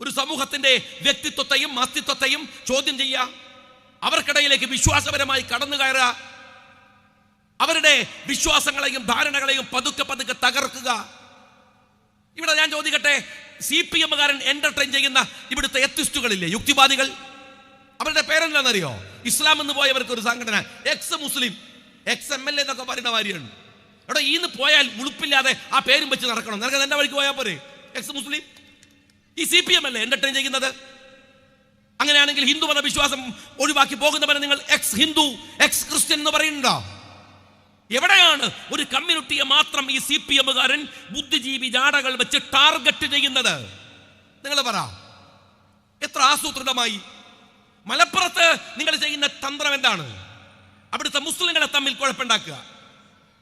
ഒരു സമൂഹത്തിന്റെ വ്യക്തിത്വത്തെയും അസ്തിത്വത്തെയും ചോദ്യം ചെയ്യുക. അവർക്കിടയിലേക്ക് വിശ്വാസപരമായി കടന്നു കയറുക. അവരുടെ വിശ്വാസങ്ങളെയും ധാരണകളെയും പതുക്കെ പതുക്കെ തകർക്കുക. ഇവിടെ ഞാൻ ചോദിക്കട്ടെ സി പി എമ്മുകാരൻ എന്റർടൈൻ ചെയ്യുന്ന ഇവിടുത്തെ എത്തിസ്റ്റുകളില്ലേ യുക്തിവാദികൾ? അവരുടെ പേരെന്താണെന്നറിയോ? ഇസ്ലാം എന്ന് പോയവർക്ക് ഒരു സംഘടന ex Muslim ex M L A എന്നൊക്കെ പറയുന്ന കാര്യമാണ് അവിടെ ഈന്ന് പോയാൽ ഉളുപ്പില്ലാതെ ആ പേരും വെച്ച് നടക്കണം. നിനക്ക് എന്റെ വഴിക്ക് പോയാൽ പോരെ? എക്സ് മുസ്ലിം ഈ സി പി എം അല്ലേ എന്റർടൈൻ ചെയ്യുന്നത്? അങ്ങനെയാണെങ്കിൽ ഹിന്ദു മതവിശ്വാസം ഒഴിവാക്കി പോകുന്നവരെ നിങ്ങൾ എക്സ് ഹിന്ദു എക്സ് ക്രിസ്ത്യൻ എന്ന് പറയുന്നുണ്ടോ? എവിടെയാണ് ഒരു കമ്മ്യൂണിറ്റിയെ മാത്രം ഈ സി പി എമ്മുകാരൻ ബുദ്ധിജീവി ജാടകൾ വെച്ച് ടാർഗറ്റ് ചെയ്യുന്നത്? നിങ്ങൾ പറ. എത്ര ആസൂത്രിതമായി. മലപ്പുറത്ത് നിങ്ങൾ ചെയ്യുന്ന തന്ത്രം എന്താണ്? അവിടുത്തെ മുസ്ലിങ്ങളെ തമ്മിൽ കുഴപ്പമുണ്ടാക്കുക.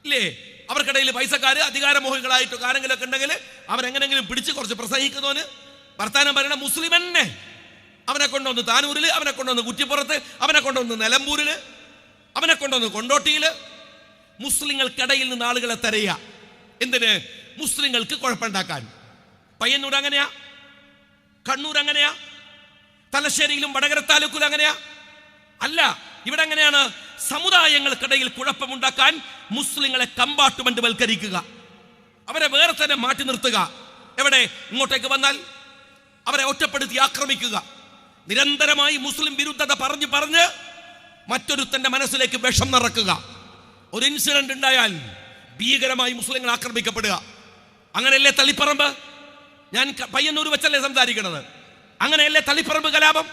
ഇല്ലേ? അവർക്കിടയിൽ പൈസക്കാര് അധികാരമോഹികളായിട്ട് കാര്യങ്ങളൊക്കെ ഉണ്ടെങ്കിൽ അവരെങ്ങനെങ്കിലും പിടിച്ച് കുറച്ച് പ്രസംഗിക്കുന്നവന് വർത്താനം പറയണ മുസ്ലിം തന്നെ. അവനെ കൊണ്ടുവന്ന് താനൂരിൽ അവനെ കൊണ്ടുവന്ന് കുറ്റിപ്പുറത്ത് അവനെ കൊണ്ടുവന്ന് നിലമ്പൂരിൽ അവനെ കൊണ്ടുവന്ന് കൊണ്ടോട്ടിയിൽ മുസ്ലിങ്ങൾക്കിടയിൽ നിന്ന് ആളുകളെ തെരയുക. എന്തിന്? മുസ്ലിങ്ങൾക്ക് കുഴപ്പമുണ്ടാക്കാൻ. പയ്യന്നൂർ അങ്ങനെയാ? കണ്ണൂർ അങ്ങനെയാ? തലശ്ശേരിയിലും വടകര താലൂക്കിലും അങ്ങനെയാ? അല്ല ഇവിടെ എങ്ങനെയാണ്? സമുദായങ്ങൾക്കിടയിൽ കുഴപ്പമുണ്ടാക്കാൻ മുസ്ലിങ്ങളെ കമ്പാർട്ട്മെന്റ് വൽക്കരിക്കുക. അവരെ വേറെ തന്നെ മാറ്റി നിർത്തുക. എവിടെ? ഇങ്ങോട്ടേക്ക് വന്നാൽ അവരെ ഒറ്റപ്പെടുത്തി ആക്രമിക്കുക. നിരന്തരമായി മുസ്ലിം വിരുദ്ധത പറഞ്ഞു പറഞ്ഞ് മറ്റൊരുത്തന്റെ മനസ്സിലേക്ക് വിഷം നിറക്കുക. ഒരു ഇൻസിഡന്റ് ഉണ്ടായാൽ ഭീകരമായി മുസ്ലിങ്ങൾ ആക്രമിക്കപ്പെടുക. അങ്ങനെയല്ലേ തളിപ്പറമ്പ്? ഞാൻ പയ്യന്നൂർ വെച്ചല്ലേ സംസാരിക്കുന്നത് അങ്ങനെയല്ലേ തളിപ്പറമ്പ് കലാപം?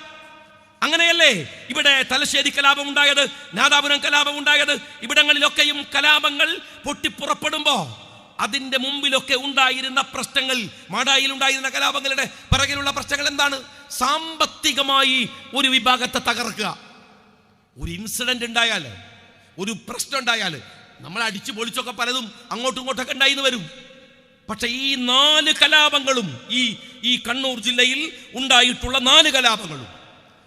അങ്ങനെയല്ലേ ഇവിടെ തലശ്ശേരി കലാപം ഉണ്ടായത് നാദാപുരം കലാപം ഉണ്ടായത്? ഇവിടങ്ങളിലൊക്കെയും കലാപങ്ങൾ പൊട്ടിപ്പുറപ്പെടുമ്പോ അതിന്റെ മുമ്പിലൊക്കെ ഉണ്ടായിരുന്ന പ്രശ്നങ്ങൾ മാടായിൽ ഉണ്ടായിരുന്ന കലാപങ്ങളുടെ പിറകിലുള്ള പ്രശ്നങ്ങൾ എന്താണ്? സാമ്പത്തികമായി ഒരു വിഭാഗത്തെ തകർക്കുക. ഒരു ഇൻസിഡന്റ് ഉണ്ടായാൽ ഒരു പ്രശ്നം ഉണ്ടായാൽ നമ്മൾ അടിച്ചു പൊളിച്ചൊക്കെ പലതും അങ്ങോട്ടും ഇങ്ങോട്ടൊക്കെ ഉണ്ടായിന്ന് വരും. പക്ഷെ ഈ നാല് കലാപങ്ങളും ഈ ഈ കണ്ണൂർ ജില്ലയിൽ ഉണ്ടായിട്ടുള്ള നാല് കലാപങ്ങളും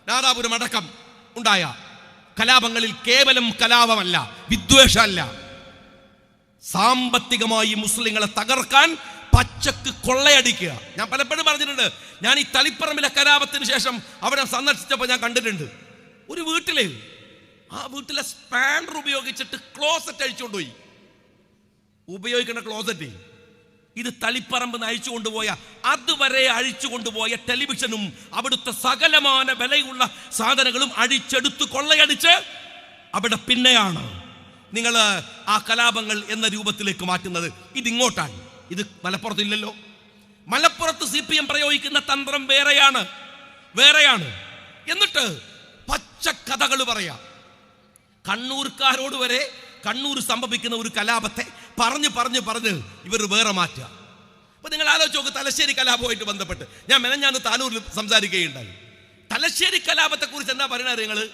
നാദാപുരം അടക്കം ഉണ്ടായ കലാപങ്ങളിൽ കേവലം കലാപമല്ല വിദ്വേഷമല്ല. സാമ്പത്തികമായി മുസ്ലിങ്ങളെ തകർക്കാൻ പച്ചക്ക് കൊള്ളയടിക്കുക. ഞാൻ പലപ്പോഴും പറഞ്ഞിട്ടുണ്ട് ഞാൻ ഈ തളിപ്പറമ്പിലെ കലാപത്തിന് ശേഷം അവരെ സന്ദർശിച്ചപ്പോൾ ഞാൻ കണ്ടിട്ടുണ്ട്. ഒരു വീട്ടിൽ ആ വീട്ടിലെ സ്പാൻഡർ ഉപയോഗിച്ചിട്ട് ക്ലോസറ്റ് അഴിച്ചുകൊണ്ടുപോയി. ഉപയോഗിക്കുന്ന ക്ലോസറ്റ് ഇത് തളിപ്പറമ്പ് അഴിച്ചു കൊണ്ടുപോയ അതുവരെ അഴിച്ചു കൊണ്ടുപോയ ടെലിവിഷനും അവിടുത്തെ സകലമാന വിലയുള്ള സാധനങ്ങളും അഴിച്ചെടുത്ത് കൊള്ളയടിച്ച് അവിടെ പിന്നെയാണ്. നിങ്ങൾ ആ കലാപങ്ങൾ എന്ന രൂപത്തിലേക്ക് മാറ്റുന്നത് ഇതിങ്ങോട്ടാണ്. ഇത് മലപ്പുറത്തില്ലല്ലോ. മലപ്പുറത്ത് സി പി എം പ്രയോഗിക്കുന്ന തന്ത്രം വേറെയാണ്. വേറെയാണ്. എന്നിട്ട് പച്ചക്കഥകൾ പറയാം. കണ്ണൂർക്കാരോട് വരെ കണ്ണൂർ സംഭവിക്കുന്ന ഒരു കലാപത്തെ പറഞ്ഞ് പറഞ്ഞ് പറഞ്ഞ് ഇവർ വേറെ മാറ്റുക. അപ്പൊ നിങ്ങൾ ആലോചിച്ച് നോക്ക് തലശ്ശേരി കലാപമായിട്ട് ബന്ധപ്പെട്ട്. ഞാൻ മെനഞ്ഞാന്ന് താനൂരിൽ സംസാരിക്കുകയുണ്ടായി. തലശ്ശേരി കലാപത്തെ കുറിച്ച് എന്താ പറയുന്നത് നിങ്ങൾ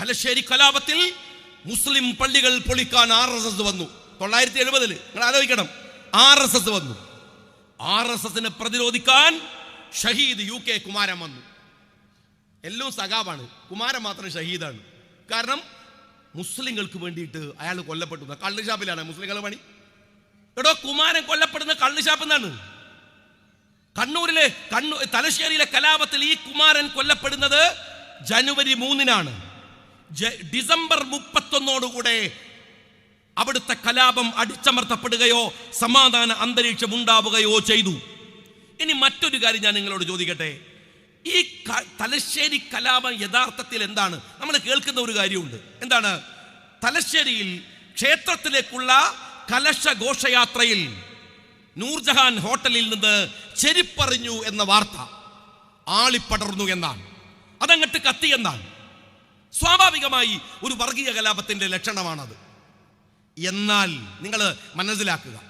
തലശ്ശേരി കലാപത്തിൽ മുസ്ലിം പള്ളികൾ പൊളിക്കാൻ ആർ എസ് എസ് വന്നു. തൊള്ളായിരത്തി എഴുപതിൽ നിങ്ങൾ ആലോചിക്കണം. ആർ എസ് എസ് വന്നു. ആർ എസ് എസിനെ പ്രതിരോധിക്കാൻ ഷഹീദ് യു കെ കുമാരൻ വന്നു. എല്ലാം സഖാബാണ് കുമാരൻ മാത്രം ഷഹീദാണ്. കാരണം മുസ്ലിങ്ങൾക്ക് വേണ്ടിയിട്ട് അയാൾ കൊല്ലപ്പെട്ടു. കള്ള് ഷാപ്പിലാണ് മുസ്ലിങ്ങളുടെ പണി. എടോ കുമാരൻ കൊല്ലപ്പെടുന്ന കള്ള് ഷാപ്പ് എന്നാണ് കണ്ണൂരിലെ കണ്ണൂർ തലശ്ശേരിയിലെ കലാപത്തിൽ ഈ കുമാരൻ കൊല്ലപ്പെടുന്നത് ജനുവരി മൂന്നിനാണ്. ഡിസംബർ മുപ്പത്തൊന്നോടുകൂടെ അവിടുത്തെ കലാപം അടിച്ചമർത്തപ്പെടുകയോ സമാധാന അന്തരീക്ഷം ഉണ്ടാവുകയോ ചെയ്തു. ഇനി മറ്റൊരു കാര്യം ഞാൻ നിങ്ങളോട് ചോദിക്കട്ടെ. ഈ തലശ്ശേരി കലാപം യഥാർത്ഥത്തിൽ എന്താണ്? നമ്മൾ കേൾക്കുന്ന ഒരു കാര്യമുണ്ട്. എന്താണ്? തലശ്ശേരിയിൽ ക്ഷേത്രത്തിലേക്കുള്ള കലശ ഘോഷയാത്രയിൽ നൂർജഹാൻ ഹോട്ടലിൽ നിന്ന് ചെരിപ്പറിഞ്ഞു എന്ന വാർത്ത ആളിപ്പടർന്നു എന്നാണ്. അതങ്ങട്ട് കത്തി എന്നാണ്. സ്വാഭാവികമായി ഒരു വർഗീയ കലാപത്തിന്റെ ലക്ഷണമാണത്. എന്നാൽ നിങ്ങൾ മനസ്സിലാക്കുക.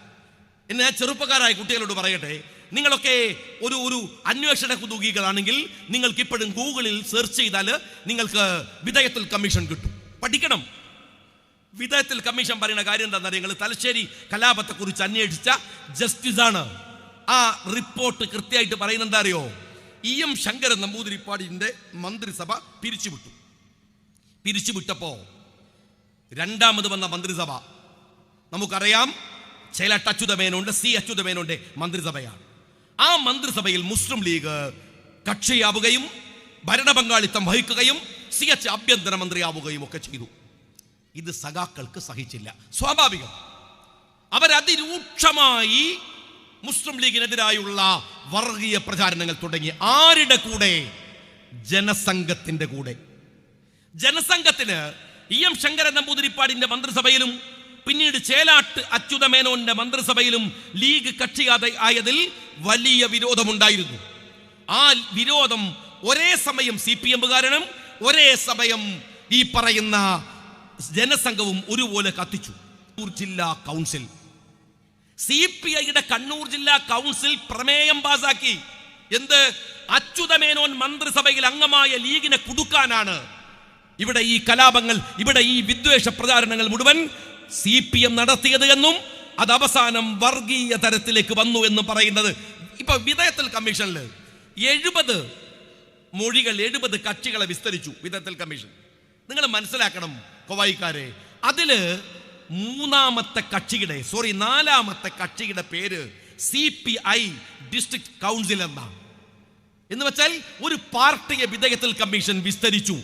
എന്നെ ചെറുപ്പക്കാരായ കുട്ടികളോട് പറയട്ടെ നിങ്ങളൊക്കെ ഒരു ഒരു അന്വേഷണ കുതുകികളാണെങ്കിൽ നിങ്ങൾക്ക് ഇപ്പോഴും ഗൂഗിളിൽ സെർച്ച് ചെയ്താൽ നിങ്ങൾക്ക് വിധേയത്തിൽ കമ്മീഷൻ കിട്ടും. പഠിക്കണം. വിധേയത്തിൽ കമ്മീഷൻ പറയുന്ന കാര്യം എന്താണെന്ന് നിങ്ങൾ തലശ്ശേരി കലാപത്തെ കുറിച്ച് അന്വേഷിച്ച ജസ്റ്റിസ് ആണ് ആ റിപ്പോർട്ട് കൃത്യമായിട്ട് പറയുന്നത് എന്താ അറിയോ ഇ എം ശങ്കരൻ നമ്പൂതിരിപ്പാടിന്റെ മന്ത്രിസഭ പിരിച്ചുവിട്ടു. പിരിച്ചുവിട്ടപ്പോ രണ്ടാമത് വന്ന മന്ത്രിസഭ. നമുക്കറിയാം ചേലട്ട് അച്യുതമേനുണ്ട് സി അച്യുതമേനുണ്ട് മന്ത്രിസഭയാണ്. ആ മന്ത്രിസഭയിൽ മുസ്ലിം ലീഗ് കക്ഷിയാവുകയും ഭരണപങ്കാളിത്തം വഹിക്കുകയും സി എച്ച് ആഭ്യന്തരമന്ത്രിയാവുകയും ഒക്കെ ചെയ്തു. ഇത് സഖാക്കൾക്ക് സഹിച്ചില്ല. സ്വാഭാവികം. അവരതിരൂക്ഷമായി മുസ്ലിം ലീഗിനെതിരായുള്ള വർഗീയ പ്രചാരണങ്ങൾ തുടങ്ങി. ആരുടെ കൂടെ? ജനസംഘത്തിന്റെ കൂടെ. ജനസംഘത്തിന് ഇ എം ശങ്കരൻ നമ്പൂതിരിപ്പാടിന്റെ മന്ത്രിസഭയിലും പിന്നീട് ചേലാട്ട് അച്യുതമേനോന്റെ മന്ത്രിസഭയിലും ലീഗ് കക്ഷിയാതെ ആയതിൽ വലിയ വിരോധമുണ്ടായിരുന്നു. ആ വിരോധം ഒരേ സമയം സി പി എം കാരണം ഒരേ സമയം ഈ പറയുന്ന ജനസംഘവും ഒരുപോലെ കത്തിച്ചു. ജില്ലാ കൗൺസിൽ. സി പി ഐയുടെ കണ്ണൂർ ജില്ലാ കൗൺസിൽ പ്രമേയം പാസാക്കി. എന്ത്? അച്യുതമേനോൻ മന്ത്രിസഭയിൽ അംഗമായ ലീഗിനെ കുടുക്കാനാണ് ഇവിടെ ഈ കലാപങ്ങൾ ഇവിടെ ഈ വിദ്വേഷ പ്രചാരണങ്ങൾ മുഴുവൻ സി പി എം നടത്തിയത് എന്നും അത് അവസാനം വർഗീയ തരത്തിലേക്ക് വന്നു എന്നും പറയുന്നത്. ഇപ്പൊ വിധേയത്തിൽ കമ്മീഷനിൽ എഴുപത് മൊഴികൾ എഴുപത് കക്ഷികളെ വിസ്തരിച്ചു വിധേയത്തിൽ കമ്മീഷൻ. നിങ്ങൾ മനസ്സിലാക്കണം കൊവായിക്കാരെ. അതിൽ മൂന്നാമത്തെ കക്ഷിയുടെ സോറി നാലാമത്തെ കക്ഷിയുടെ പേര് C P I district council എന്നാണ്. എന്ന് വെച്ചാൽ ഒരു പാർട്ടിയെ വിധേയത്തിൽ കമ്മീഷൻ വിസ്തരിച്ചു.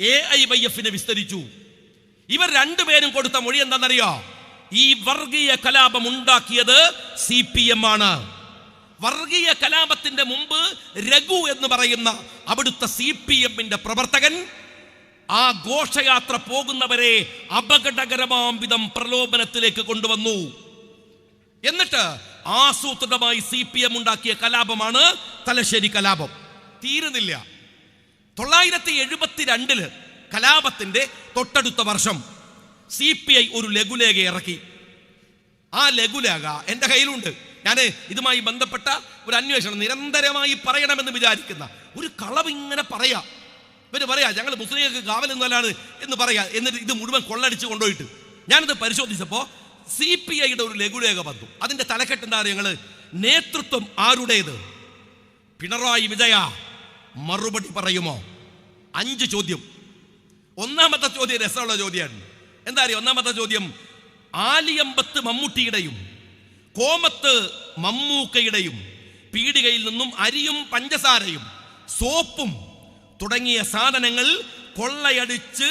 എ ഐ വൈ എഫിനെ വിസ്തരിച്ചു. ഇവർ രണ്ടുപേരും കൊടുത്ത മൊഴി എന്താണെന്നറിയോ? ഈ വർഗീയ കലാപം ഉണ്ടാക്കിയത് സി പി എം ആണ്. വർഗീയ കലാപത്തിന്റെ മുമ്പ് രഘു എന്ന് പറയുന്ന അവിടുത്തെ സി പി എമ്മിന്റെ പ്രവർത്തകൻ ആ ഘോഷയാത്ര പോകുന്നവരെ അപകടകരമാം വിധം പ്രലോഭനത്തിലേക്ക് കൊണ്ടുവന്നു. എന്നിട്ട് ആസൂത്രിതമായി സി പി എം ഉണ്ടാക്കിയ കലാപമാണ് തലശ്ശേരി കലാപം. തീരുന്നില്ല. തൊള്ളായിരത്തി എഴുപത്തിരണ്ടിൽ കലാപത്തിന്റെ തൊട്ടടുത്ത വർഷം സി പി ഐ ഒരു ലഘുലേഖ ഇറക്കി. ആ ലഘുലേഖ എന്റെ കയ്യിലുണ്ട്. ഞാൻ ഇതുമായി ബന്ധപ്പെട്ട ഒരു അന്വേഷണം നിരന്തരമായി പറയണമെന്ന് വിചാരിക്കുന്ന ഒരു കളവ് ഇങ്ങനെ പറയാ. ഇവർ പറയാ ഞങ്ങൾ മുസ്ലിങ്ങൾക്ക് കാവലെന്നല്ലാണ് എന്ന് പറയാ. എന്നിട്ട് ഇത് മുഴുവൻ കൊള്ളടിച്ച് കൊണ്ടുപോയിട്ട്. ഞാനിത് പരിശോധിച്ചപ്പോൾ സി പി ഐയുടെ ഒരു ലഘുലേഖ വന്നു. അതിന്റെ തലക്കെട്ട് എന്താ ഞങ്ങൾ നേതൃത്വം ആരുടേത്? പിണറായി വിജയ. മറുപടി പറയുമോ? അഞ്ച് ചോദ്യം. ഒന്നാമത്തെ ചോദ്യം രസമുള്ള ചോദ്യമാണ്. എന്താ അറിയോ? ഒന്നാമത്തെ ചോദ്യം ആലിയമ്പത്ത് മമ്മൂട്ടിയുടെയും കോമത്ത് മമ്മൂക്കയുടെയും പീടികയിൽ നിന്നും അരിയും പഞ്ചസാരയും സോപ്പും തുടങ്ങിയ സാധനങ്ങൾ കൊള്ളയടിച്ച്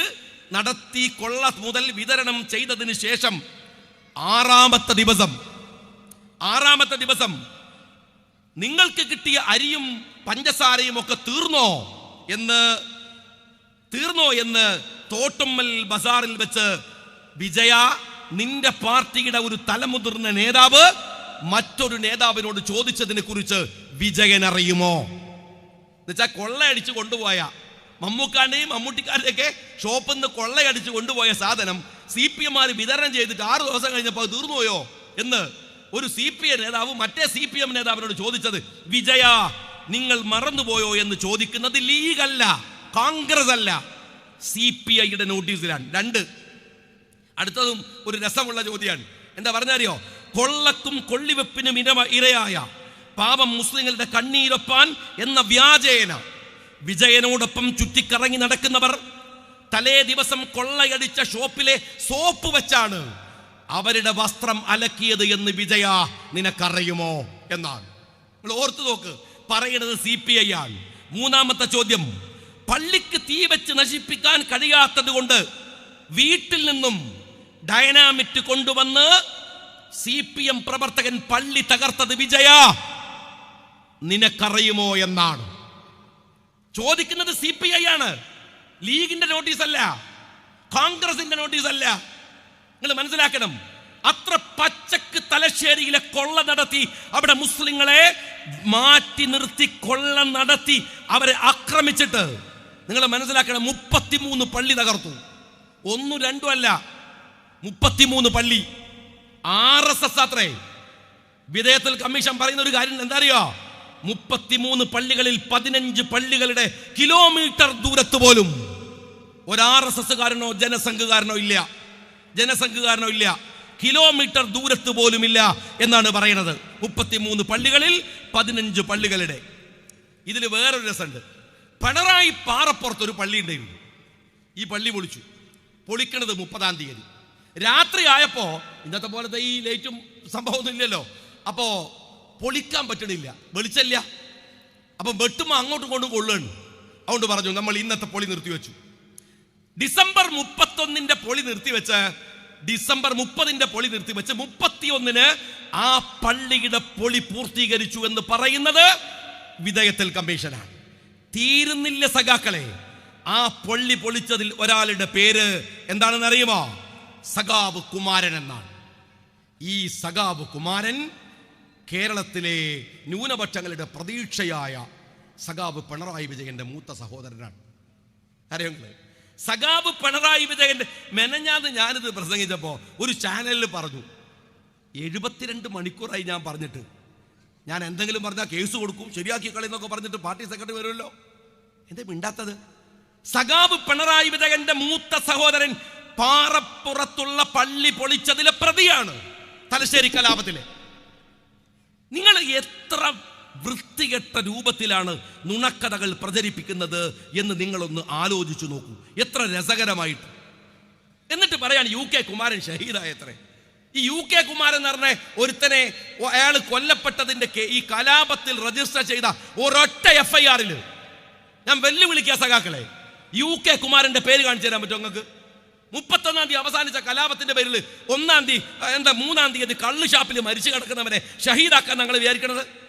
നടത്തി കൊള്ള മുതൽ വിതരണം ചെയ്തതിന് ശേഷം ആറാമത്തെ ദിവസം ആറാമത്തെ ദിവസം നിങ്ങൾക്ക് കിട്ടിയ അരിയും പഞ്ചസാരയും ഒക്കെ തീർന്നോ എന്ന് തീർന്നോ എന്ന് തോട്ടുമ്മൽ ബസാറിൽ വെച്ച് വിജയ നിന്റെ പാർട്ടിയുടെ ഒരു തലമുതിർന്ന നേതാവ് മറ്റൊരു നേതാവിനോട് ചോദിച്ചതിനെ കുറിച്ച് വിജയൻ അറിയുമോ? എന്നുവെച്ചാൽ കൊള്ളയടിച്ച് കൊണ്ടുപോയ മമ്മൂക്കാന്റെയും മമ്മൂട്ടിക്കാരുടെ ഒക്കെ ഷോപ്പിൽ നിന്ന് കൊള്ളയടിച്ച് കൊണ്ടുപോയ സാധനം സി പി എമാർ വിതരണം ചെയ്തിട്ട് ആറ് ദിവസം കഴിഞ്ഞപ്പോൾ തീർന്നുപോയോ എന്ന് ഒരു സി പി എം നേതാവ് മറ്റേ സി പി എം നേതാവിനോട് ചോദിച്ചത് വിജയ നിങ്ങൾ മറന്നുപോയോ? എന്ന് ചോദിക്കുന്നത് ലീഗല്ല കോൺഗ്രസ് അല്ല. സി പി ഐയുടെ നോട്ടീസിലാണ്. രണ്ട് അടുത്തതും ഒരു രസമുള്ള ചോദ്യമാണ്. എന്താ പറഞ്ഞറിയോ? കൊള്ളക്കും കൊള്ളിവെപ്പിനും ഇര ഇരയായ പാപം മുസ്ലിങ്ങളുടെ കണ്ണീരൊപ്പാൻ എന്ന വ്യാജേന. വിജയനോടൊപ്പം ചുറ്റിക്കറങ്ങി നടക്കുന്നവർ തലേ ദിവസം കൊള്ളയടിച്ച ഷോപ്പിലെ സോപ്പ് വെച്ചാണ്. അവരുടെ വസ്ത്രം അലക്കിയത് എന്ന് വിജയ നിനക്കറിയുമോ എന്നാണ് നിങ്ങൾ ഓർത്തു നോക്ക് പറയുന്നത് സി പി ഐ ആണ്. മൂന്നാമത്തെ ചോദ്യം പള്ളിക്ക് തീ വെച്ച് നശിപ്പിക്കാൻ കഴിയാത്തത് കൊണ്ട് വീട്ടിൽ നിന്നും ഡൈനാമിറ്റ് കൊണ്ടുവന്ന് സി പി എം പ്രവർത്തകൻ പള്ളി തകർത്തത് വിജയ നിനക്കറിയുമോ എന്നാണ്. ചോദിക്കുന്നത് സി പി ഐ ആണ്. ലീഗിന്റെ നോട്ടീസ് അല്ല കോൺഗ്രസിന്റെ നോട്ടീസ് അല്ല നിങ്ങൾ മനസ്സിലാക്കണം. അത്ര പച്ചക്ക് തലശ്ശേരിയിലെ കൊള്ള നടത്തി അവിടെ മുസ്ലിങ്ങളെ മാറ്റി നിർത്തി കൊള്ള നടത്തി അവരെ ആക്രമിച്ചിട്ട് നിങ്ങൾ മനസ്സിലാക്കണം മുപ്പത്തിമൂന്ന് പള്ളി തകർത്തു. ഒന്നും രണ്ടും അല്ല മുപ്പത്തിമൂന്ന് പള്ളി. ആർ എസ് എസ് അത്രേ. വിധേയത്തിൽ കമ്മീഷൻ പറയുന്ന ഒരു കാര്യം എന്താ അറിയോ മുപ്പത്തിമൂന്ന് പള്ളികളിൽ പതിനഞ്ച് പള്ളികളുടെ കിലോമീറ്റർ ദൂരത്ത് പോലും ഒരു ആർ എസ് എസ്സുകാരനോ ജനസംഘകാരനോ ഇല്ല. ജനസംഘകാരനോ ഇല്ല. കിലോമീറ്റർ ദൂരത്ത് പോലുമില്ല എന്നാണ് പറയുന്നത് മുപ്പത്തിമൂന്ന് പള്ളികളിൽ പതിനഞ്ച് പള്ളികളുടെ. ഇതിൽ വേറൊരു രസമുണ്ട്. പിണറായി പാറപ്പുറത്ത് ഒരു പള്ളി ഉണ്ടായിരുന്നു. ഈ പള്ളി പൊളിച്ചു. പൊളിക്കണത് മുപ്പതാം തീയതി. രാത്രി ആയപ്പോൾ ഇന്നത്തെ പോലത്തെ ഈ ലൈറ്റും സംഭവമൊന്നും ഇല്ലല്ലോ. അപ്പോൾ പൊളിക്കാൻ പറ്റണില്ല. വെളിച്ചല്ല. അപ്പം വെട്ടുമ്പോൾ അങ്ങോട്ടും കൊണ്ടും കൊള്ളുകയാണ്. അതുകൊണ്ട് പറഞ്ഞു നമ്മൾ ഇന്നത്തെ പൊളി നിർത്തിവെച്ചു. ഡിസംബർ മുപ്പത്തൊന്നിന്റെ പൊളി നിർത്തിവെച്ച് ഡിസംബർ മുപ്പതിന്റെ പൊളി നിർത്തി നിർത്തിവെച്ച് മുപ്പത്തിയൊന്നിന് ആ പള്ളിയുടെ പൊളി പൂർത്തീകരിച്ചു എന്ന് പറയുന്നത് വിധേയത്തിൽ കമ്മീഷനാണ്. തീരുന്നില്ല സഖാക്കളെ. ആ പൊള്ളി പൊളിച്ചതിൽ ഒരാളുടെ പേര് എന്താണെന്ന് അറിയുമോ സഖാവ് കുമാരൻ എന്നാണ്. ഈ സഖാവ് കുമാരൻ കേരളത്തിലെ ന്യൂനപക്ഷങ്ങളുടെ പ്രതീക്ഷയായ സഖാവ് പിണറായി വിജയന്റെ മൂത്ത സഹോദരനാണ്. അറിയങ്ങൾ സഖാവ് പിണറായി വിജയന്റെ മെനഞ്ഞാന്ന് ഞാനിത് പ്രസംഗിച്ചപ്പോൾ ഒരു ചാനലിൽ പറഞ്ഞു. എഴുപത്തിരണ്ട് മണിക്കൂറായി ഞാൻ പറഞ്ഞിട്ട്. ഞാൻ എന്തെങ്കിലും പറഞ്ഞാൽ കേസ് കൊടുക്കും ശരിയാക്കി കളി എന്നൊക്കെ പറഞ്ഞിട്ട് പാർട്ടി സെക്രട്ടറി വരുമല്ലോ? എന്തേ മിണ്ടാത്തത്? സഖാവ് പിണറായി വിജയന്റെ മൂത്ത സഹോദരൻ പാറപ്പുറത്തുള്ള പള്ളി പൊളിച്ചതിലെ പ്രതിയാണ് തലശ്ശേരി കലാപത്തിലെ. നിങ്ങൾ എത്ര വൃത്തികെട്ട രൂപത്തിലാണ് നുണക്കഥകൾ പ്രചരിപ്പിക്കുന്നത് എന്ന് നിങ്ങളൊന്ന് ആലോചിച്ചു നോക്കൂ. എത്ര രസകരമായിട്ട്. എന്നിട്ട് പറയാൻ യു കെ കുമാരൻ ഷഹീദായത്രേ. ഈ യു കെ കുമാരൻ എന്ന് പറഞ്ഞ ഒരുത്തനെ അയാൾ കൊല്ലപ്പെട്ടതിന്റെ ഈ കലാപത്തിൽ രജിസ്റ്റർ ചെയ്ത ഒരൊറ്റ എഫ് ഐ ആറിൽ ഞാൻ വെല്ലുവിളിക്കുക സഖാക്കളെ. യു കെ കുമാരന്റെ പേര് കാണിച്ചു തരാൻ പറ്റുമോ നിങ്ങൾക്ക്? മുപ്പത്തൊന്നാം തീയതി അവസാനിച്ച കലാപത്തിന്റെ പേരിൽ ഒന്നാം തീയതി എന്താ മൂന്നാം തീയതി കള്ള് ഷാപ്പിൽ മരിച്ചു കിടക്കുന്നവനെ ഷഹീദാക്കാൻ ഞങ്ങൾ വിചാരിക്കണത്?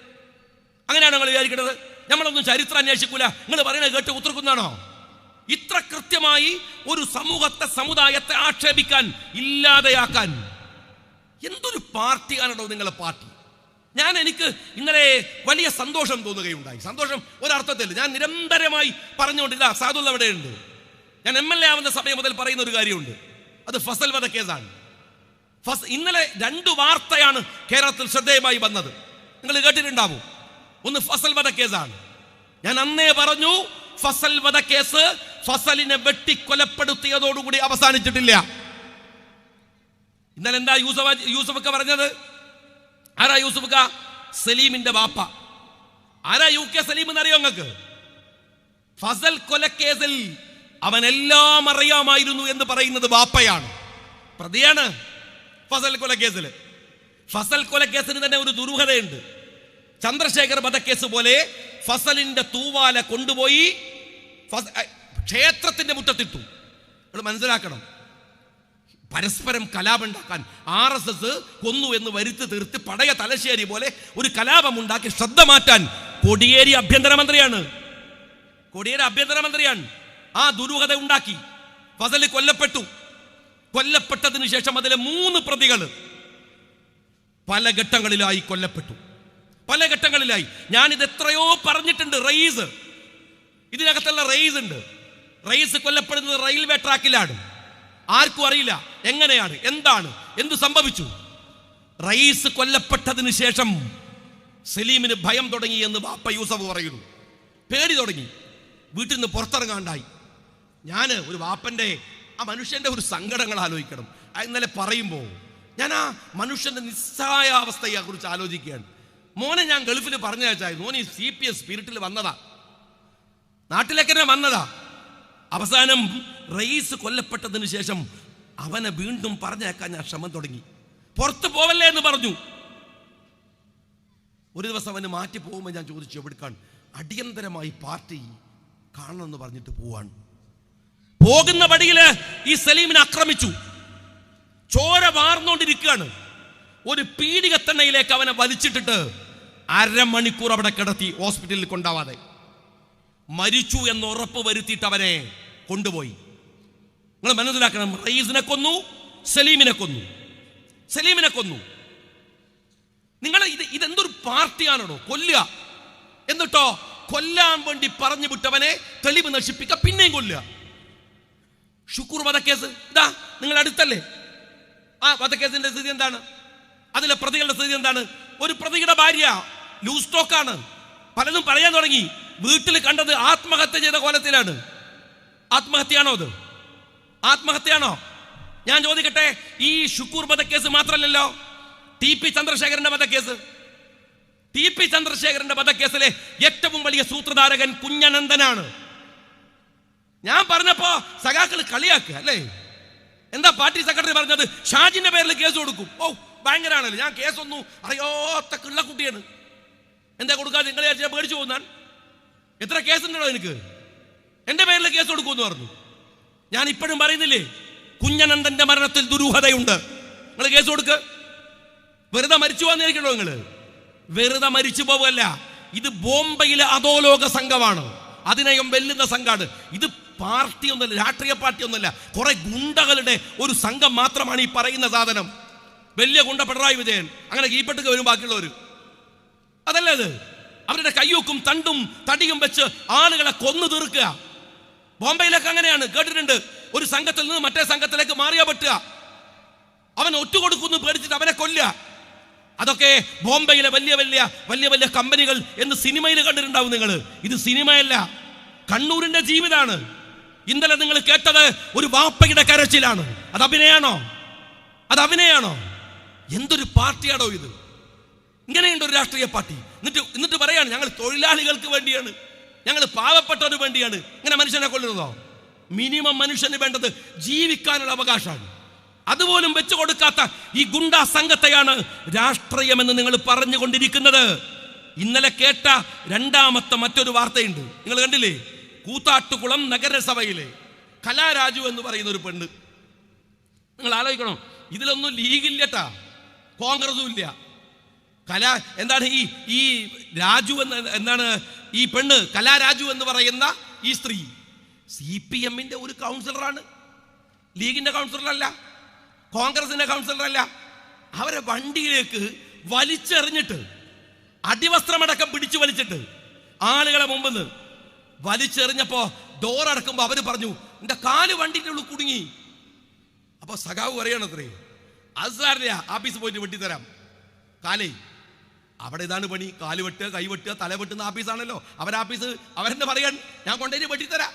അങ്ങനെയാണ് നിങ്ങൾ വിചാരിക്കുന്നത്? നമ്മളൊന്നും ചരിത്രം അന്വേഷിക്കൂല. നിങ്ങൾ പറയുന്നത് കേട്ട് ഉത്തർക്കുന്നതാണോ ഇത്ര കൃത്യമായി ഒരു സമൂഹത്തെ സമുദായത്തെ ആക്ഷേപിക്കാൻ ഇല്ലാതെയാക്കാൻ എന്തൊരു പാർട്ടിയാണോ നിങ്ങളെ പാർട്ടി? ഞാൻ എനിക്ക് ഇന്നലെ വലിയ സന്തോഷം തോന്നുകയുണ്ടായി. സന്തോഷം ഒരർത്ഥത്തിൽ ഞാൻ നിരന്തരമായി പറഞ്ഞുകൊണ്ടില്ല. സാധു അവിടെയുണ്ട്. ഞാൻ എം എൽ എ ആവുന്ന സമയം മുതൽ പറയുന്ന ഒരു കാര്യമുണ്ട്. അത് ഫസൽ വധ ഫസ് ഇന്നലെ രണ്ട് വാർത്തയാണ് കേരളത്തിൽ ശ്രദ്ധേയമായി വന്നത്. നിങ്ങൾ കേട്ടിട്ടുണ്ടാവും. ഒന്ന് ഫസൽ വധ കേസാണ്. ഞാൻ അന്നേ പറഞ്ഞു ഫസൽ വധ കേസ് ഫസലിനെ വെട്ടിക്കൊലപ്പെടുത്തിയതോടുകൂടി അവസാനിച്ചിട്ടില്ല. ഇന്നലെ എന്താ യൂസഫ് യൂസഫൊക്കെ പറഞ്ഞത്? ആരാ യൂസഫക്ക? സലീമിന്റെ ബാപ്പ. ആരാ യു കെ സലീം എന്നറിയോ നിങ്ങൾക്ക് ഫസൽ കൊലക്കേസിൽ അവൻ എല്ലാം അറിയാമായിരുന്നു എന്ന് പറയുന്നത് ബാപ്പയാണ്. പ്രതിയാണ് ഫസൽ കൊലക്കേസിൽ ഫസൽ കൊലക്കേസിന് തന്നെ ഒരു ദുരൂഹതയുണ്ട്. ചന്ദ്രശേഖർ വധക്കേസ് പോലെ ഫസലിന്റെ തൂവാല കൊണ്ടുപോയി ക്ഷേത്രത്തിന്റെ മുറ്റത്തിട്ടു. അത് മനസ്സിലാക്കണം. പരസ്പരം കലാപമുണ്ടാക്കാൻ ആർ എസ് എസ് കൊന്നു എന്ന് വരുത്തി തീർത്ത് പടയ തലശ്ശേരി പോലെ ഒരു കലാപമുണ്ടാക്കി ശ്രദ്ധ മാറ്റാൻ കൊടിയേരി ആഭ്യന്തരമന്ത്രിയാണ് കൊടിയേരി ആഭ്യന്തരമന്ത്രിയാണ് ആ ദുരൂഹത ഉണ്ടാക്കി. ഫസൽ കൊല്ലപ്പെട്ടു. കൊല്ലപ്പെട്ടതിന് ശേഷം അതിലെ മൂന്ന് പ്രതികൾ പല ഘട്ടങ്ങളിലായി കൊല്ലപ്പെട്ടു. പല ഘട്ടങ്ങളിലായി. ഞാനിത് എത്രയോ പറഞ്ഞിട്ടുണ്ട് റെയ്സ്. ഇതിനകത്തുള്ള റെയ്സ് ഉണ്ട്. റെയ്സ് കൊല്ലപ്പെടുന്നത് റെയിൽവേ ട്രാക്കിലാണ്. ആർക്കും അറിയില്ല എങ്ങനെയാണ് എന്താണ് എന്തു സംഭവിച്ചു. റൈസ് കൊല്ലപ്പെട്ടതിന് ശേഷം സലീമിന് ഭയം തുടങ്ങി എന്ന് ബാപ്പ യൂസഫ് പറയുന്നു. പേടി തുടങ്ങി. വീട്ടിൽ നിന്ന് പുറത്തിറങ്ങാണ്ടായി. ഞാൻ ഒരു വാപ്പന്റെ ആ മനുഷ്യന്റെ ഒരു സങ്കടങ്ങൾ ആലോചിക്കണം. ഇന്നലെ പറയുമ്പോൾ ഞാൻ ആ മനുഷ്യന്റെ നിസ്സഹായ അവസ്ഥയെക്കുറിച്ച് ആലോചിക്കുകയാണ്. മോനെ ഞാൻ ഗൾഫിൽ പറഞ്ഞയച്ചായിരുന്നു ഈ സി പി എസ് സ്പിരിറ്റിൽ വന്നതാ. നാട്ടിലേക്ക് തന്നെ വന്നതാ. അവസാനം റയീസ് കൊല്ലപ്പെട്ടതിന് ശേഷം അവനെ വീണ്ടും പറഞ്ഞേക്കാൻ ഞാൻ ശ്രമം തുടങ്ങി. പുറത്തു പോവല്ലേ എന്ന് പറഞ്ഞു. ഒരു ദിവസം അവന് മാറ്റി പോകുമ്പോൾ ഞാൻ ചോദിച്ചു എവിടുക്കാൻ അടിയന്തരമായി പാർട്ടി കാണണമെന്ന് പറഞ്ഞിട്ട് പോവാണ്. പോകുന്ന വഴിയിൽ ഈ സലീമിനെ ആക്രമിച്ചു. ചോര വാർന്നുകൊണ്ടിരിക്കുകയാണ് ഒരു പീടികത്തെണ്ണയിലേക്ക് അവനെ വലിച്ചിട്ടിട്ട് അരമണിക്കൂർ അവിടെ കിടത്തി ഹോസ്പിറ്റലിൽ കൊണ്ടാവാതെ. മരിച്ചു എന്ന് ഉറപ്പ് വരുത്തിയിട്ട് അവനെ കൊണ്ടുപോയി. നിങ്ങൾ മനസ്സിലാക്കണം റയീസിനെ കൊന്നു സലീമിനെ കൊന്നു. സലീമിനെ കൊന്നു. നിങ്ങൾ ഇത് ഇതെന്തൊരു പാർട്ടിയാണോ? കൊല്ലുക. എന്നിട്ടോ കൊല്ലാൻ വേണ്ടി പറഞ്ഞു വിട്ടവനെ തെളിവ് നശിപ്പിക്ക പിന്നെയും കൊല്ലുക. ഷുക്കൂർ വധക്കേസ് ഇതാ നിങ്ങൾ അടുത്തല്ലേ? ആ വധക്കേസിന്റെ സ്ഥിതി എന്താണ്? അതിലെ പ്രതികളുടെ സ്ഥിതി എന്താണ്? ഒരു പ്രതിയുടെ ഭാര്യ ലൂസ് ടോക്കാണ് പലതും പറയാൻ തുടങ്ങി. വീട്ടിൽ കണ്ടത് ആത്മഹത്യ ചെയ്ത കോലത്തിലാണ്. ആത്മഹത്യയാണോ അത്? ആത്മഹത്യയാണോ? ഞാൻ ചോദിക്കട്ടെ ഈ ഷുക്കൂർ വധക്കേസ് മാത്രമല്ലല്ലോ ടി പി ചന്ദ്രശേഖരന്റെ വധക്കേസ് ടി പി ചന്ദ്രശേഖരന്റെ വധക്കേസിലെ ഏറ്റവും വലിയ സൂത്രധാരകൻ കുഞ്ഞനന്ദനാണ്. ഞാൻ പറഞ്ഞപ്പോ സഖാക്കൾ കളിയാക്കുക അല്ലേ? എന്താ പാർട്ടി സെക്രട്ടറി പറഞ്ഞത്? ഷാജിന്റെ പേരിൽ കേസ് കൊടുക്കും. ഓ ഭയങ്കരാണല്ലോ? ഞാൻ കേസൊന്നും അറിയാത്ത കിള്ളക്കുട്ടിയാണ്. എന്താ കൊടുക്കാതെ നിങ്ങളെ ഞാൻ പേടിച്ചു പോകുന്നാൻ എത്ര കേസുണ്ടോ എനിക്ക് എന്റെ പേരിൽ കേസ് കൊടുക്കുമെന്ന് പറഞ്ഞു. ഞാൻ ഇപ്പോഴും പറയുന്നില്ലേ കുഞ്ഞനന്ദന്റെ മരണത്തിൽ ദുരൂഹതയുണ്ട്. നിങ്ങൾ കേസ് കൊടുക്ക്. വെറുതെ മരിച്ചു വന്നിരിക്കണോ നിങ്ങൾ വെറുതെ മരിച്ചു പോവല്ല ഇത് ബോംബെയിലെ അധോലോക സംഘമാണ്. അതിനെയും വെല്ലുന്ന സംഘമാണ് ഇത് പാർട്ടി ഒന്നല്ല രാഷ്ട്രീയ പാർട്ടി ഒന്നല്ല കുറെ ഗുണ്ടകളുടെ ഒരു സംഘം മാത്രമാണ് ഈ പറയുന്ന സാധനം. വലിയ ഗുണ്ട പിണറായി വിജയൻ. അങ്ങനെ കീപ്പെട്ടൊക്കെ വരും ബാക്കിയുള്ളവർ അതല്ലേ അത്? അവരുടെ കയ്യൂക്കും തണ്ടും തടിയും വെച്ച് ആളുകളെ കൊന്നു തീർക്കുക. ബോംബെയിലൊക്കെ അങ്ങനെയാണ്. കേട്ടിട്ടുണ്ട്? ഒരു സംഘത്തിൽ നിന്ന് മറ്റേ സംഘത്തിലേക്ക് മാറിയാ പറ്റുക. അവൻ ഒറ്റുകൊടുക്കുന്നു പേടിച്ചിട്ട് അവനെ കൊല്ലുക. അതൊക്കെ ബോംബെയിലെ വലിയ വലിയ വലിയ വലിയ കമ്പനികൾ എന്ന് സിനിമയിൽ കണ്ടിട്ടുണ്ടാവും നിങ്ങൾ ഇത് സിനിമയല്ല. കണ്ണൂരിന്റെ ജീവിതമാണ് ഇന്നലെ നിങ്ങൾ കേട്ടത് ഒരു വാപ്പയുടെ കരച്ചിലാണ്. അത് അഭിനയാണോ? അത് അഭിനയാണോ? എന്തൊരു പാർട്ടിയാണോ ഇത്? ഇങ്ങനെയുണ്ട് ഒരു രാഷ്ട്രീയ പാർട്ടി. എന്നിട്ട് എന്നിട്ട് പറയാണ് ഞങ്ങൾ തൊഴിലാളികൾക്ക് വേണ്ടിയാണ്. ഞങ്ങൾ പാവപ്പെട്ടവന് വേണ്ടിയാണ്. ഇങ്ങനെ മനുഷ്യനെ കൊല്ലുന്നതോ? മിനിമം മനുഷ്യന് വേണ്ടത് ജീവിക്കാനുള്ള അവകാശമാണ്. അതുപോലും വെച്ചു കൊടുക്കാത്ത ഈ ഗുണ്ടാ സംഘത്തെയാണ് രാഷ്ട്രീയമെന്ന് നിങ്ങൾ പറഞ്ഞുകൊണ്ടിരിക്കുന്നത്. ഇന്നലെ കേട്ട രണ്ടാമത്തെ മറ്റൊരു വാർത്തയുണ്ട്. നിങ്ങൾ കണ്ടില്ലേ? കൂത്താട്ടുകുളം നഗരസഭയിലെ കലാരാജു എന്ന് പറയുന്ന ഒരു പെണ്ണ്. നിങ്ങൾ ആലോചിക്കണം. ഇതിലൊന്നും ലീഗില്ലട്ടാ കോൺഗ്രസും ഇല്ല. കല എന്താണ് ഈ ഈ രാജു എന്ന് എന്താണ് ഈ പെണ്ണ് കലാരാജു എന്ന് പറയുന്ന ഈ സ്ത്രീ സി പി എമ്മിന്റെ ഒരു കൗൺസിലറാണ് ലീഗിന്റെ കൗൺസിലറല്ല കോൺഗ്രസിന്റെ കൗൺസിലറല്ല അവരെ വണ്ടിയിലേക്ക് വലിച്ചെറിഞ്ഞിട്ട് അടിവസ്ത്രമടക്കം പിടിച്ചു വലിച്ചിട്ട് ആളുകളെ മുമ്പിൽ നിന്ന് വലിച്ചെറിഞ്ഞപ്പോ ഡോർ അവർ പറഞ്ഞു എന്റെ കാൽ വണ്ടിന്റെ ഉള്ളിൽ കുടുങ്ങി. അപ്പൊ സഖാവ് പറയണത്രേ അത് സാറില്ല ആഫീസ് പോയിട്ട് വെട്ടിത്തരാം. കാലേ അവിടെ ഇതാണ് പണി. കാൽ വെട്ടുക കൈ വെട്ടുക തല വെട്ടുന്ന ആഫീസാണല്ലോ അവർ ആഫീസ് അവരെന്നെ പറയാൻ? ഞാൻ കൊണ്ടുപോയി വെട്ടിത്തരാം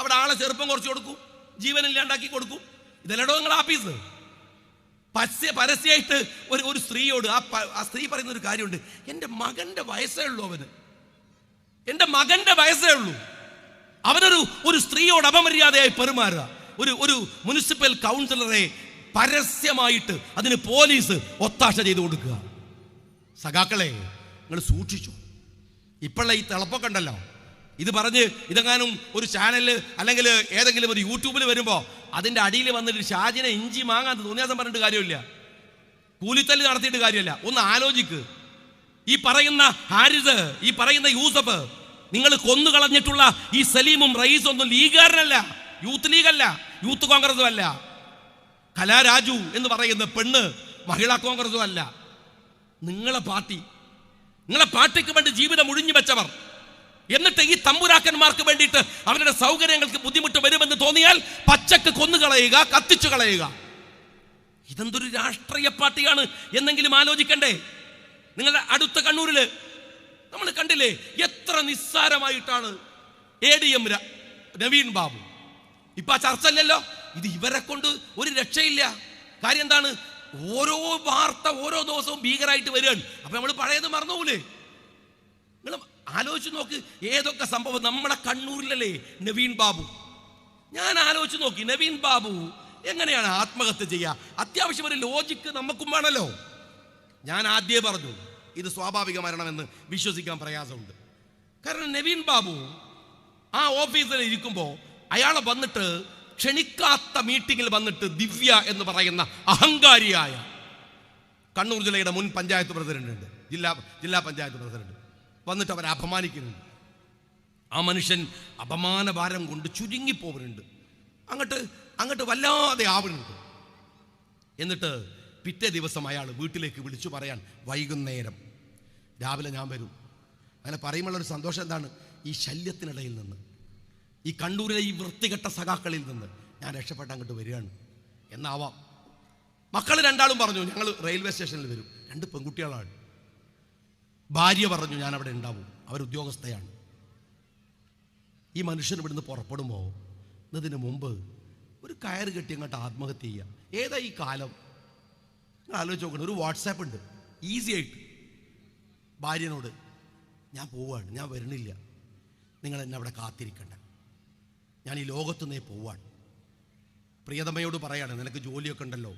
അവിടെ ആളെ ചെറുപ്പം കുറച്ച് കൊടുക്കും ജീവനില്ലാണ്ടാക്കി കൊടുക്കും. ഇതല്ലടോ നിങ്ങൾ ആഫീസ് പരസ്യ പരസ്യമായിട്ട് ഒരു ഒരു സ്ത്രീയോട് ആ ആ സ്ത്രീ പറയുന്ന ഒരു കാര്യമുണ്ട്. എന്റെ മകന്റെ വയസ്സേ ഉള്ളൂ അവന്. എന്റെ മകന്റെ വയസ്സേ ഉള്ളൂ. അവനൊരു ഒരു സ്ത്രീയോട് അപമര്യാദയായി പെരുമാറുക. ഒരു ഒരു മുനിസിപ്പൽ കൗൺസിലറെ പരസ്യമായിട്ട് അതിന് പോലീസ് ഒത്താശ ചെയ്തു കൊടുക്കുക. സഖാക്കളെ നിങ്ങൾ സൂക്ഷിച്ചു. ഇപ്പോഴുള്ള ഈ തിളപ്പൊക്കെ ഉണ്ടല്ലോ. ഇത് പറഞ്ഞ് ഇതെങ്ങാനും ഒരു ചാനലിൽ അല്ലെങ്കിൽ ഏതെങ്കിലും ഒരു യൂട്യൂബിൽ വരുമ്പോൾ അതിന്റെ അടിയിൽ വന്നിട്ട് ഷാജിനെ ഇഞ്ചി മാങ്ങാൻ തോന്നിയാസം പറഞ്ഞിട്ട് കാര്യമില്ല. കൂലിത്തല്ല് നടത്തിയിട്ട് കാര്യമില്ല. ഒന്ന് ആലോചിക്ക്. ഈ പറയുന്ന ഹാരിസ് ഈ പറയുന്ന യൂസഫ് നിങ്ങൾ കൊന്നു കളഞ്ഞിട്ടുള്ള ഈ സലീമും റയീസും ഒന്നും ലീഗുകാരനല്ല. യൂത്ത് ലീഗല്ല. യൂത്ത് കോൺഗ്രസും അല്ല. കലാരാജു എന്ന് പറയുന്ന പെണ്ണ് മഹിളാ കോൺഗ്രസും അല്ല. നിങ്ങളെ പാർട്ടി നിങ്ങളെ പാർട്ടിക്ക് വേണ്ടി ജീവിതം ഒഴിഞ്ഞു വെച്ചവർ. എന്നിട്ട് ഈ തമ്പുരാക്കന്മാർക്ക് വേണ്ടിയിട്ട് അവരുടെ സൗകര്യങ്ങൾക്ക് ബുദ്ധിമുട്ട് വരുമെന്ന് തോന്നിയാൽ പച്ചക്ക് കൊന്നുകളയുക കത്തിച്ചു കളയുക. ഇതെന്തൊരു രാഷ്ട്രീയ പാർട്ടിയാണ് എന്നെങ്കിലും ആലോചിക്കണ്ടേ? നിങ്ങളുടെ അടുത്ത കണ്ണൂരിൽ നമ്മൾ കണ്ടില്ലേ എത്ര നിസ്സാരമായിട്ടാണ് A D M Naveen Babu. ഇപ്പൊ ആ ചർച്ച അല്ലല്ലോ ഇത് ഇവരെ കൊണ്ട് ഒരു രക്ഷയില്ല. കാര്യം എന്താണ്? ഓരോ വാർത്ത ഓരോ ദിവസവും ഭീകരമായിട്ട് വരികയാണ്. അപ്പൊ നമ്മൾ പഴയത് മറന്നുപോലെ നിങ്ങൾ ആലോചിച്ച് നോക്ക് ഏതൊക്കെ സംഭവം നമ്മുടെ കണ്ണൂരിലല്ലേ നവീൻ ബാബു? ഞാൻ ആലോചിച്ച് നോക്കി നവീൻ ബാബു എങ്ങനെയാണ് ആത്മഹത്യ ചെയ്യുക അത്യാവശ്യം ഒരു ലോജിക്ക് നമുക്കും വേണമല്ലോ ഞാൻ ആദ്യമേ പറഞ്ഞു ഇത് സ്വാഭാവിക മരണമെന്ന് വിശ്വസിക്കാൻ പ്രയാസമുണ്ട്. കാരണം നവീൻ ബാബു ആ ഓഫീസിൽ ഇരിക്കുമ്പോൾ അയാളെ വന്നിട്ട് ക്ഷണിക്കാത്ത മീറ്റിങ്ങിൽ വന്നിട്ട് ദിവ്യ എന്ന് പറയുന്ന അഹങ്കാരിയായ കണ്ണൂർ ജില്ലയുടെ മുൻ പഞ്ചായത്ത് പ്രസിഡന്റ് ഉണ്ട് ജില്ലാ ജില്ലാ പഞ്ചായത്ത് പ്രസിഡന്റ്. വന്നിട്ട് അവരെ അപമാനിക്കുന്നുണ്ട്. ആ മനുഷ്യൻ അപമാനഭാരം കൊണ്ട് ചുരുങ്ങിപ്പോവുന്നുണ്ട് അങ്ങോട്ട് അങ്ങോട്ട് വല്ലാതെ ആവുന്നുണ്ട് എന്നിട്ട് പിറ്റേ ദിവസം അയാൾ വീട്ടിലേക്ക് വിളിച്ചു പറയാൻ വൈകുന്നേരം. രാവിലെ ഞാൻ വരും. അങ്ങനെ ഒരു സന്തോഷം എന്താണ്? ഈ ശല്യത്തിനിടയിൽ നിന്ന്. ഈ കണ്ണൂരിലെ ഈ വൃത്തികെട്ട സഖാക്കളിൽ നിന്ന് ഞാൻ രക്ഷപ്പെട്ട് അങ്ങോട്ട് വരികയാണ്. എന്നാവാം. മക്കൾ രണ്ടാളും പറഞ്ഞു ഞങ്ങൾ റെയിൽവേ സ്റ്റേഷനിൽ വരും. രണ്ട് പെൺകുട്ടികളാണ്. ഭാര്യ പറഞ്ഞു ഞാൻ അവിടെ ഉണ്ടാവും. അവർ ഉദ്യോഗസ്ഥയാണ്. ഈ മനുഷ്യൻ ഇവിടുന്ന് പുറപ്പെടുമ്പോൾ എന്നതിന് മുമ്പ് ഒരു കയറ് കെട്ടി അങ്ങോട്ട് ആത്മഹത്യ ചെയ്യുക ഏതാ ഈ കാലം? നിങ്ങൾ ആലോചിച്ച് നോക്കണം. ഒരു വാട്സാപ്പ് ഉണ്ട്. ഈസി ആയിട്ട്. ഭാര്യനോട് ഞാൻ പോവാണ്. ഞാൻ വരുന്നില്ല. നിങ്ങൾ എന്നെ അവിടെ കാത്തിരിക്കണ്ട. ഞാൻ ഈ ലോകത്തുനിന്നേ പോവാൻ പ്രിയതമയോട് പറയാണ് നിനക്ക് ജോലിയൊക്കെ ഉണ്ടല്ലോ.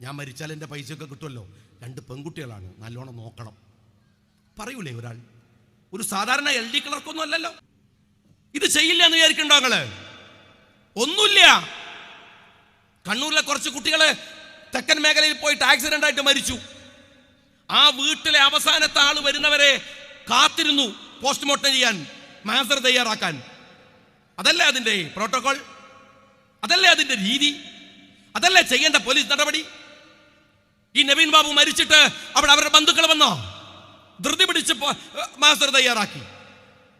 ഞാൻ മരിച്ചാൽ എന്റെ പൈസയൊക്കെ കിട്ടുമല്ലോ. രണ്ട് പെൺകുട്ടികളാണ്. നല്ലോണം നോക്കണം. പറയൂലേ ഒരാൾ? ഒരു സാധാരണ എൽ ഡി ക്ലർക്കൊന്നും അല്ലല്ലോ. ഇത് ചെയ്യില്ല എന്ന് വിചാരിക്കണ്ടോ നിങ്ങൾ? ഒന്നുമില്ല. കണ്ണൂരിലെ കുറച്ച് കുട്ടികൾ തെക്കൻ മേഖലയിൽ പോയിട്ട് ആക്സിഡന്റ് ആയിട്ട് മരിച്ചു. ആ വീട്ടിലെ അവസാനത്തെ ആൾ വരുന്നവരെ കാത്തിരുന്നു പോസ്റ്റ്മോർട്ടം ചെയ്യാൻ മാസർ തയ്യാറാക്കാൻ. അതല്ലേ അതിന്റെ പ്രോട്ടോകോൾ അതല്ലേ അതിന്റെ രീതി അതല്ലേ ചെയ്യേണ്ട പോലീസ് നടപടി. ഈ നവീൻ ബാബു മരിച്ചിട്ട് അവിടെ അവരുടെ ബന്ധുക്കൾ വന്നോ? ധൃതി പിടിച്ച് മാസ്റ്റർ തയ്യാറാക്കി.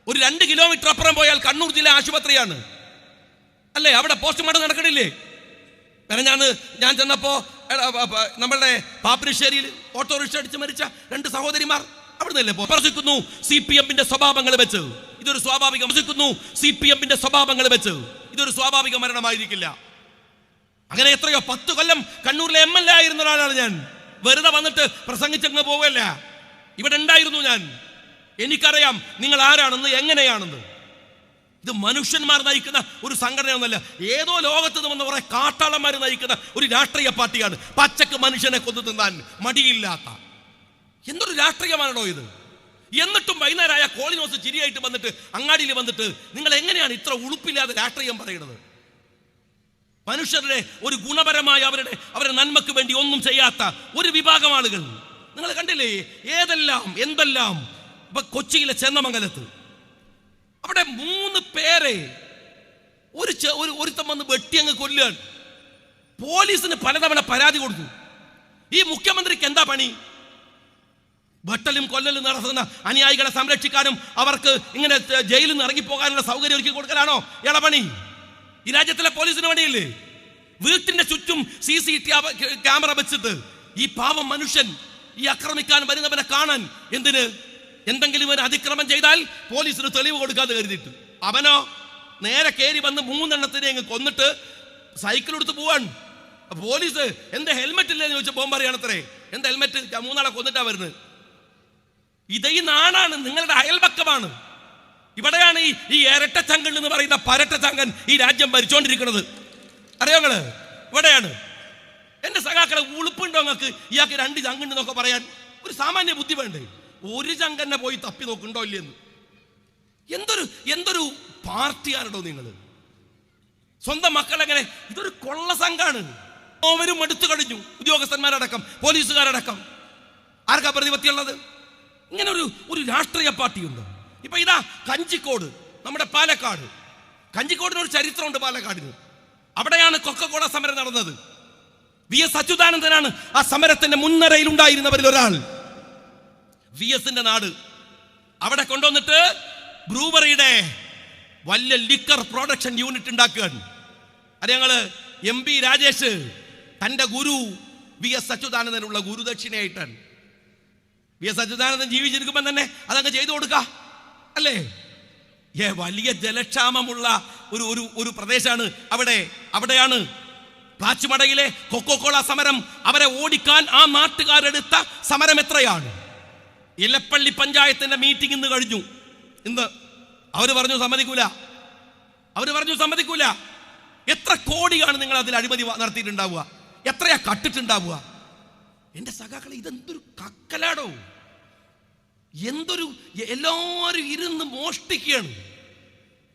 ഒരു രണ്ട് കിലോമീറ്റർ അപ്പുറം പോയാൽ കണ്ണൂർ ജില്ല ആശുപത്രിയാണ്. അല്ലേ അവിടെ പോസ്റ്റ്മോർട്ടം നടക്കണില്ലേ? കാരണം ഞാൻ ഞാൻ ചെന്നപ്പോ നമ്മളുടെ പാപ്പിനിശ്ശേരിയിൽ ഓട്ടോറിക്ഷ അടിച്ച് മരിച്ച രണ്ട് സഹോദരിമാർ അവിടെ നിന്നല്ലേ പ്രവർത്തിക്കുന്നു സി പി എമ്മിന്റെ സ്വഭാവങ്ങൾ വെച്ച്. ഇതൊരു സ്വാഭാവിക. മുസിക്കുന്നു സി പി എമ്മിന്റെ സ്വഭാവങ്ങൾ വെച്ച്. ഇതൊരു സ്വാഭാവിക മരണമായിരിക്കില്ല. അങ്ങനെ എത്രയോ പത്ത് കൊല്ലം കണ്ണൂരിലെ എം എൽ എ ആയിരുന്ന ഒരാളാണ് ഞാൻ. വെറുതെ വന്നിട്ട് പ്രസംഗിച്ചങ്ങ് പോവല്ല ഇവിടെ ഉണ്ടായിരുന്നു ഞാൻ. എനിക്കറിയാം നിങ്ങൾ ആരാണെന്ന് എങ്ങനെയാണെന്ന്. ഇത് മനുഷ്യന്മാർ നയിക്കുന്ന ഒരു സംഘടനയൊന്നുമല്ല ഏതോ ലോകത്ത് നിന്ന് വന്ന കുറെ കാട്ടാളന്മാർ നയിക്കുന്ന ഒരു രാഷ്ട്രീയ പാർട്ടിയാണ്. പച്ചക്ക് മനുഷ്യനെ കൊന്നു തിന്നാൻ മടിയില്ലാത്ത. എന്തൊരു രാഷ്ട്രീയമാണോ ഇത്? എന്നിട്ടും വൈകുന്നേരമായ കോളിനോസ് ചിരിയായിട്ട് വന്നിട്ട് അങ്ങാടിയിൽ വന്നിട്ട് നിങ്ങൾ എങ്ങനെയാണ് ഇത്ര ഉളുപ്പില്ലാതെ രാഷ്ട്രീയം പറയുന്നത്? മനുഷ്യരുടെ ഒരു ഗുണപരമായ അവരുടെ അവരുടെ നന്മക്ക് വേണ്ടി ഒന്നും ചെയ്യാത്ത ഒരു വിഭാഗം ആളുകൾ. നിങ്ങൾ കണ്ടില്ലേ? ഏതെല്ലാം എന്തെല്ലാം? ഇപ്പൊ കൊച്ചിയിലെ ചെന്നമംഗലത്ത്. അവിടെ മൂന്ന് പേരെ ഒരു ഒരു ഒരുത്തം വന്ന് വെട്ടി അങ്ങ് കൊല്ലുകയാണ്. പോലീസിന് പലതവണ പരാതി കൊടുത്തു. ഈ മുഖ്യമന്ത്രിക്ക് എന്താ പണി? വെട്ടലും കൊല്ലലും നടത്തുന്ന അനുയായികളെ സംരക്ഷിക്കാനും അവർക്ക് ഇങ്ങനെ ജയിലിൽ നിന്ന് ഇറങ്ങിപ്പോകാനുള്ള സൗകര്യം ഒരുക്കി കൊടുക്കലാണോ? ഇളപണി ഈ രാജ്യത്തിലെ പോലീസിന് പണിയില്ലേ വീട്ടിന്റെ ചുറ്റും സി സി ക്യാമറ വെച്ചിട്ട് ഈ പാവം മനുഷ്യൻ ഈ ആക്രമിക്കാൻ വരുന്നവനെ കാണാൻ എന്തിന്? എന്തെങ്കിലും ഇവൻ അതിക്രമം ചെയ്താൽ പോലീസിന് തെളിവ് കൊടുക്കാതെ കരുതിയിട്ട്. അവനോ? നേരെ കയറി വന്ന് മൂന്നെണ്ണത്തിനെ അങ്ങ് കൊന്നിട്ട് സൈക്കിൾ എടുത്ത് പോവാൻ. പോലീസ് എന്റെ ഹെൽമെറ്റ് ഇല്ലെന്ന് ചോദിച്ചാൽ ബോംബറിയാണത്രേ എന്താ ഹെൽമെറ്റ് മൂന്നാളെ കൊന്നിട്ടാ വരുന്നത്. ഇത് ഈ നാടാണ് നിങ്ങളുടെ അയൽപക്കമാണ്. ഇവിടെയാണ് ഈ ഈ ഇരട്ട ചങ്കൻ എന്ന് പറയുന്ന പരട്ട ചങ്കൻ ഈ രാജ്യം ഭരിച്ചുകൊണ്ടിരിക്കുന്നത് അറിയോ നിങ്ങൾ? ഇവിടെയാണ്. എന്റെ സഖാക്കളെ ഉളുപ്പുണ്ടോ നിങ്ങൾക്ക്? ഇയാൾക്ക് രണ്ട് ചങ്കുണ്ടെന്നൊക്കെ പറയാൻ ഒരു സാമാന്യ ബുദ്ധി വേണ്ടേ? ഒരു ചങ്കന്നെ പോയി തപ്പി നോക്കുണ്ടോ ഇല്ലെന്ന് എന്തൊരു എന്തൊരു പാർട്ടിയാണോ നിങ്ങൾ സ്വന്തം മക്കളെങ്ങനെ ഇതൊരു കൊള്ള സംഘാണ്. ഓവരും എടുത്തു കഴിഞ്ഞു ഉദ്യോഗസ്ഥന്മാരടക്കം പോലീസുകാരടക്കം. ആർക്കാ പ്രതിപത്തിയുള്ളത്? ഇങ്ങനെ ഒരു ഒരു രാഷ്ട്രീയ പാർട്ടിയുണ്ട്. ഇപ്പൊ ഇതാ കഞ്ചിക്കോട് നമ്മുടെ പാലക്കാട്. കഞ്ചിക്കോടിന് ഒരു ചരിത്രമുണ്ട് പാലക്കാടിന്. അവിടെയാണ് കൊക്കക്കോള സമരം നടന്നത്. വി എസ് അച്യുതാനന്ദനാണ് ആ സമരത്തിന്റെ മുൻനിരയിൽ ഉണ്ടായിരുന്നവരിൽ ഒരാൾ. വി എസിന്റെ നാട്. അവിടെ കൊണ്ടുവന്നിട്ട് ബ്രൂവറിയുടെ വലിയ ലിക്കർ പ്രൊഡക്ഷൻ യൂണിറ്റ് ഉണ്ടാക്കുകയാണ്. അത് ഞങ്ങൾ എം പി രാജേഷ് തന്റെ ഗുരു വി എസ് അച്യുതാനന്ദനുള്ള ഗുരുദക്ഷിണയായിട്ടാണ്. വി എസ് അച്യുതാനന്ദൻ ജീവിച്ചിരിക്കുമ്പോൾ തന്നെ അതങ്ങ് ചെയ്തു കൊടുക്ക. അല്ലേ? ഏ വലിയ ജലക്ഷാമമുള്ള ഒരു ഒരു ഒരു പ്രദേശമാണ് അവിടെ അവിടെയാണ്. പ്ലാച്ചുമടയിലെ കൊക്കോക്കോള സമരം അവരെ ഓടിക്കാൻ ആ നാട്ടുകാരെടുത്ത സമരം എത്രയാണ്? ഇലപ്പള്ളി പഞ്ചായത്തിന്റെ മീറ്റിംഗ് ഇന്ന് കഴിഞ്ഞു. ഇന്ന് അവർ പറഞ്ഞു സമ്മതിക്കൂല. അവർ പറഞ്ഞു സമ്മതിക്കൂല. എത്ര കോടിയാണ് നിങ്ങൾ അതിൽ അഴിമതി നടത്തിയിട്ടുണ്ടാവുക? എത്രയാ കട്ടിട്ടുണ്ടാവുക? എന്റെ സഖാക്കളെ ഇതെന്തൊരു കക്കലാടോ? എന്തൊരു എല്ലാവരും ഇരുന്ന് മോഷ്ടിക്കുകയാണ്.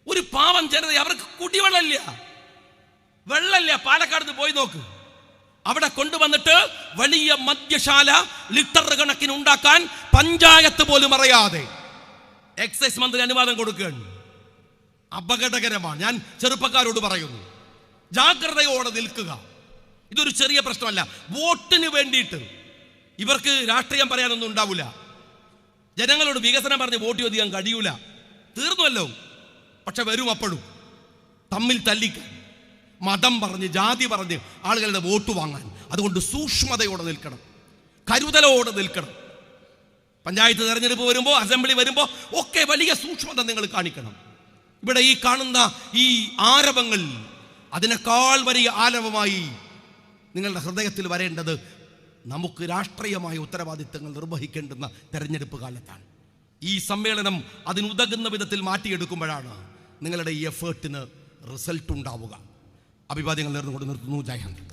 ഒരു പാവം ജനത അവർക്ക് കുടിവെള്ളമില്ല. വെള്ളമില്ല. പാലക്കാട് പോയി നോക്ക്. അവിടെ കൊണ്ടുവന്നിട്ട് വലിയ മദ്യശാല ലിറ്റർ കണക്കിന് ഉണ്ടാക്കാൻ പഞ്ചായത്ത് പോലും അറിയാതെ എക്സൈസ് മന്ത്രി അനുവാദം കൊടുക്കുകയാണ്. അപകടകരമാണ്. ഞാൻ ചെറുപ്പക്കാരോട് പറയുന്നു. ജാഗ്രതയോടെ നിൽക്കുക. ഇതൊരു ചെറിയ പ്രശ്നമല്ല. വോട്ടിന് വേണ്ടിയിട്ട് ഇവർക്ക് രാഷ്ട്രീയം പറയാനൊന്നും ഉണ്ടാവില്ല ജനങ്ങളോട് വികസനം പറഞ്ഞ് വോട്ട് ചോദിക്കാൻ കഴിയൂല. തീർന്നുവല്ലോ. പക്ഷെ വരും അപ്പോഴും. തമ്മിൽ തല്ലിക്കാൻ മതം പറഞ്ഞ് ജാതി പറഞ്ഞ് ആളുകളുടെ വോട്ട് വാങ്ങാൻ. അതുകൊണ്ട് സൂക്ഷ്മതയോടെ നിൽക്കണം. കരുതലോടെ നിൽക്കണം. പഞ്ചായത്ത് തെരഞ്ഞെടുപ്പ് വരുമ്പോൾ അസംബ്ലി വരുമ്പോൾ ഒക്കെ വലിയ സൂക്ഷ്മത നിങ്ങൾ കാണിക്കണം. ഇവിടെ ഈ കാണുന്ന ഈ ആരവങ്ങൾ അതിനേക്കാൾ വലിയ ആരവമായി നിങ്ങളുടെ ഹൃദയത്തിൽ വരേണ്ടത് നമുക്ക് രാഷ്ട്രീയമായ ഉത്തരവാദിത്തങ്ങൾ നിർവഹിക്കേണ്ടുന്ന തെരഞ്ഞെടുപ്പ് കാലത്താണ്. ഈ സമ്മേളനം അതിനുതകുന്ന വിധത്തിൽ മാറ്റിയെടുക്കുമ്പോഴാണ് നിങ്ങളുടെ ഈ എഫേർട്ടിന് റിസൾട്ട് ഉണ്ടാവുക. അഭിവാദ്യങ്ങൾ നേർന്നുകൊണ്ട് നിർത്തുന്നു. ജയഹന്ദ്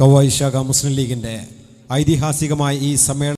കവായി ശാഖ മുസ്ലിം ലീഗിന്റെ ഐതിഹാസികമായ ഈ സമ്മേളനം